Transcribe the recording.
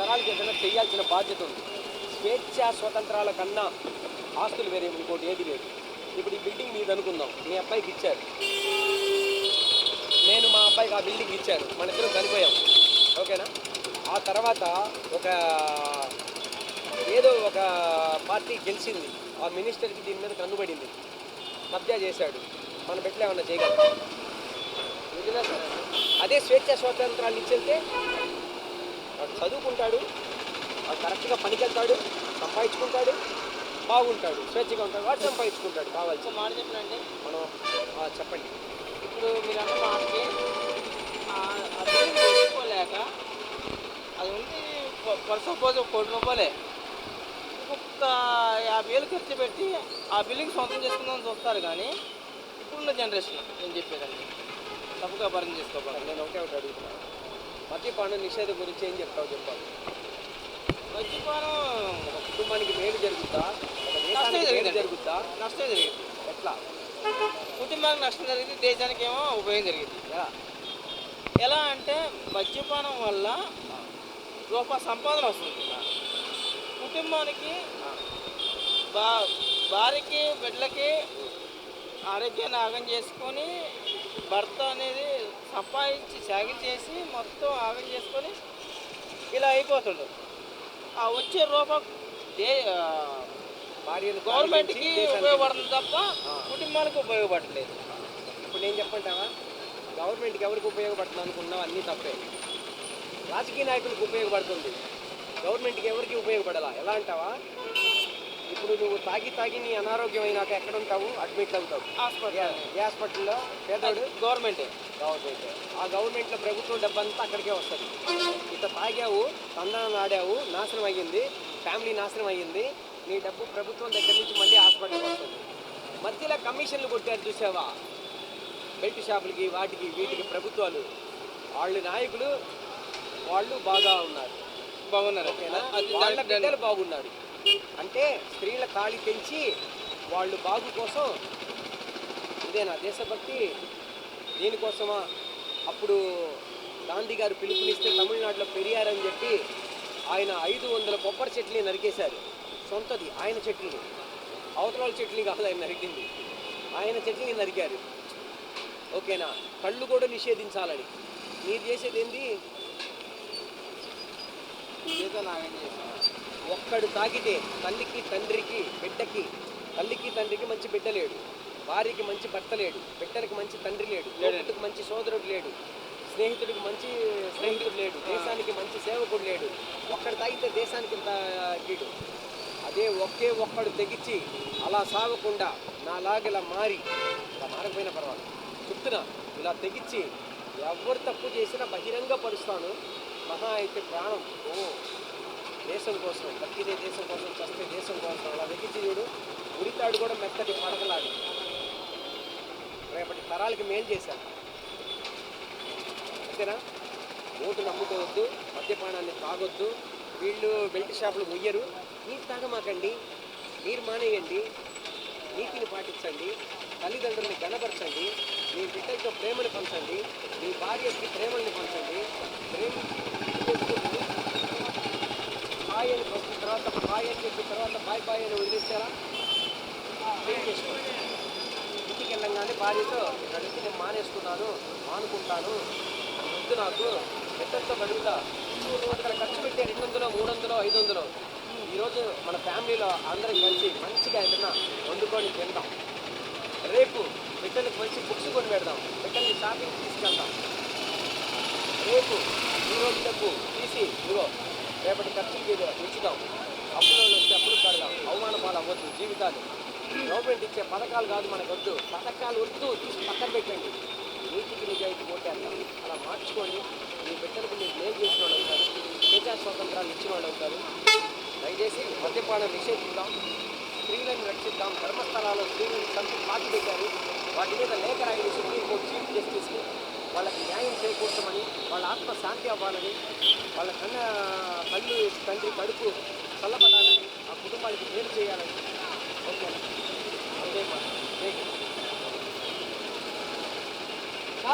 తరాలకు ఏదైనా చేయాల్సిన బాధ్యత ఉంది. స్వేచ్ఛ స్వతంత్రాల కన్నా ఆస్తులు వేరే ఇంకోటి ఏది లేదు. ఇప్పుడు ఈ బిల్డింగ్ మీద అనుకుందాం. మీ అబ్బాయికి ఇచ్చారు. నేను మా అబ్బాయికి ఆ బిల్డింగ్ ఇచ్చాను. మన ఇద్దరం చనిపోయాం. ఓకేనా? ఆ తర్వాత ఒక ఏదో ఒక పార్టీ గెలిచింది. ఆ మినిస్టర్కి దీని మీద కన్నుబడింది కబ్జా చేశాడు. మన బిడ్డలు ఏమన్నా చేయగలం అదే స్వేచ్ఛ స్వాతంత్రాలు ఇచ్చేస్తే చదువుకుంటాడు కరెక్ట్గా పనికెళ్తాడు సంపాదించుకుంటాడు బాగుంటాడు స్వేచ్ఛగా ఉంటాడు వాడు సంపాదించుకుంటాడు కావాల్సి. ఒక మాట చెప్పినంటే మనం చెప్పండి. ఇప్పుడు మీరు అన్న మాటకి బిల్డింగ్ చేసుకోలేక అది ఉంది ఫర్ సపోజ్ ఒక కోటి రూపాయలే. ఇంకొక యాభై వేలు ఖర్చు పెట్టి ఆ బిల్డింగ్ సొంతం చేసుకుందామని చూస్తారు కానీ ఇప్పుడున్న జనరేషన్ నేను చెప్పేదండి తప్పుగా పరిచయం చేసుకోవాలి నేను ఒకటే ఒకటి అడుగుతున్నాను మద్యపాన నిషేధం గురించి ఏం చెప్తావు చెప్పాలి మద్యపానం ఒక కుటుంబానికి మేలు జరుగుతా ఒక మేలు జరిగిందండి. జరుగుతా నష్టం జరిగింది. ఎట్లా? కుటుంబానికి నష్టం జరిగింది దేశానికి ఏమో ఉపయోగం జరిగింది. ఎలా అంటే మద్యపానం వల్ల రూపాయి సంపాదన వస్తుంది. కుటుంబానికి బా భార్యకి బిడ్డలకి ఆరోగ్యాన్ని ఆగం చేసుకొని భర్త అనేది సంపాదించి సాగి చేసి మొత్తం ఆగం చేసుకొని ఇలా అయిపోతుండు. ఆ వచ్చే రూపాయి దే గవర్నమెంట్కి ఉపయోగపడుతుంది తప్ప కుటుంబానికి ఉపయోగపడలేదు ఇప్పుడు నేను చెప్పంటావా గవర్నమెంట్కి ఎవరికి ఉపయోగపడుతుంది అనుకున్నావు? అన్నీ తప్పే. రాజకీయ నాయకులకు ఉపయోగపడుతుంది. గవర్నమెంట్కి ఎవరికి ఉపయోగపడాలా? ఎలా అంటావా? ఇప్పుడు నువ్వు తాగి తాగి నీ అనారోగ్యం అయినాక ఎక్కడ ఉంటావు? అడ్మిట్ అవుతావు. హాస్పిటల్ హాస్పిటల్లో పేదోడు? గవర్నమెంటే. గవర్నమెంట్. ఆ గవర్నమెంట్లో ప్రభుత్వం డబ్బంతా అక్కడికే వస్తుంది. ఇంత తాగావు తందనాలు ఆడావు నాశనం అయ్యింది ఫ్యామిలీ నాశనం అయ్యింది నీ డబ్బు ప్రభుత్వం దగ్గర నుంచి మళ్ళీ హాస్పిటల్కి వస్తుంది. మధ్యలో కమిషన్లు కొట్టారు చూసావా? బెల్ట్ షాపులకి వాటికి వీటికి ప్రభుత్వాలు. వాళ్ళు నాయకులు వాళ్ళు బాగా ఉన్నారు. బాగున్నారు వాళ్ళ బిడ్డలు బాగున్నారు. అంటే స్త్రీల ఖాళీ పెంచి వాళ్ళు బాగు కోసం ఇదేనా దేశభక్తి? దీనికోసమా? అప్పుడు గాంధీ గారు పిలుపునిస్తే తమిళనాడులో పెరియార్ అని చెప్పి ఆయన ఐదు వందల కొబ్బరి చెట్లని నరికేశారు. సొంతది ఆయన చెట్లని. అవతల చెట్లని కాదు ఆయన నరికింది. ఆయన చెట్లని నరికారు. ఓకేనా? కళ్ళు కూడా నిషేధించాలని. మీరు చేసేది ఏంది ఏదో చేశాను ఒక్కడు తాగితే తల్లికి తండ్రికి బిడ్డకి తల్లికి తండ్రికి మంచి బిడ్డ లేడు. భార్యకి మంచి భర్త లేడు. బిడ్డలకి మంచి తండ్రి లేడు. లేడుకి మంచి సోదరుడు లేడు. స్నేహితుడికి మంచి స్నేహితుడు లేడు. దేశానికి మంచి సేవకుడు లేడు. ఒక్కడు తాగితే దేశానికి కీడు. అదే ఒకే ఒక్కడు తెగించి అలా సాగకుండా నాలాగా ఇలా మారి ఇలా మారకపోయినా పర్వాలేదు. చెప్తున్నా ఇలా తెగించి ఎవరు తప్పు చేసినా బహిరంగ పరుస్తాను మహా అయితే ప్రాణం. ఓ దేశం కోసం బతికితే దేశం కోసం చస్తే దేశం కోసం. అలా వెతికి చూడు ఉరితాడు కూడా మెత్తటి పడకలాడు రేపటి తరాలకి మేలు చేశాను అంతేనా? ఓటు నమ్ముకోవద్దు మద్యపానాన్ని తాగొద్దు వీళ్ళు బెల్ట్ షాపులు ముయ్యరు. మీరు తాగమాకండి మీరు మానేయండి నీతిని పాటించండి తల్లిదండ్రుల్ని గణపరచండి మీ బిడ్డలతో ప్రేమను పంచండి మీ భార్యకి ప్రేమల్ని పంచండి ప్రేమ బాయ్ అని తర్వాత బాయ్ అని చెప్పిన తర్వాత బాయ్ బాయ్ అని వదిలేసారా ఇంటికి వెళ్ళంగానే భార్యతో నడిచి నేను మానేసుకున్నాను మానుకుంటాను వద్దు నాకు పెద్దలతో గడుగుతా వందల ఖర్చు పెట్టే రెండు వందలు మూడు వందలు ఐదు వందలు. ఈరోజు మన ఫ్యామిలీలో అందరం కలిసి మంచిగా ఏదైనా వండుకొని తిందాం. రేపు బిడ్డలకు మంచి బుక్స్ కొని పెడదాం. బిడ్డల్ని షాపింగ్ తీసుకెళ్దాం. రేపు ఈ రోజు డబ్బు తీసి ఇదిగో. రేపటి ఖర్చుకి ఇది ఉంచుదాం అప్పులో వస్తే అప్పులు కడదాం. అవమాన పాలు జీవితాలు. గవర్నమెంట్ ఇచ్చే పథకాలు కాదు మనకు వద్దు పథకాలు వద్దు. తీసి పక్కన పెట్టండి. నీతికి నిజాయితీ కొట్టేస్తాం. అలా మార్చుకోండి మీ బిడ్డలకు మీరు మేలు చేసిన వాళ్ళు అవుతారు. ప్రజా స్వాతంత్రాలు ఇచ్చిన వాళ్ళు అవుతారు. దయచేసి మద్యపానం నిషేధిద్దాం. స్త్రీలను రక్షిద్దాం. ధర్మస్థలాల్లో స్త్రీలను చంపి పాతి పెట్టారు వాటి మీద లేఖ వాళ్ళకి న్యాయం చేకూర్చమని వాళ్ళ ఆత్మ శాంతి అవ్వాలని వాళ్ళ కన్న కళ్ళు తండ్రి కడుపు చల్లబడాలని ఆ కుటుంబానికి మేలు చేయాలని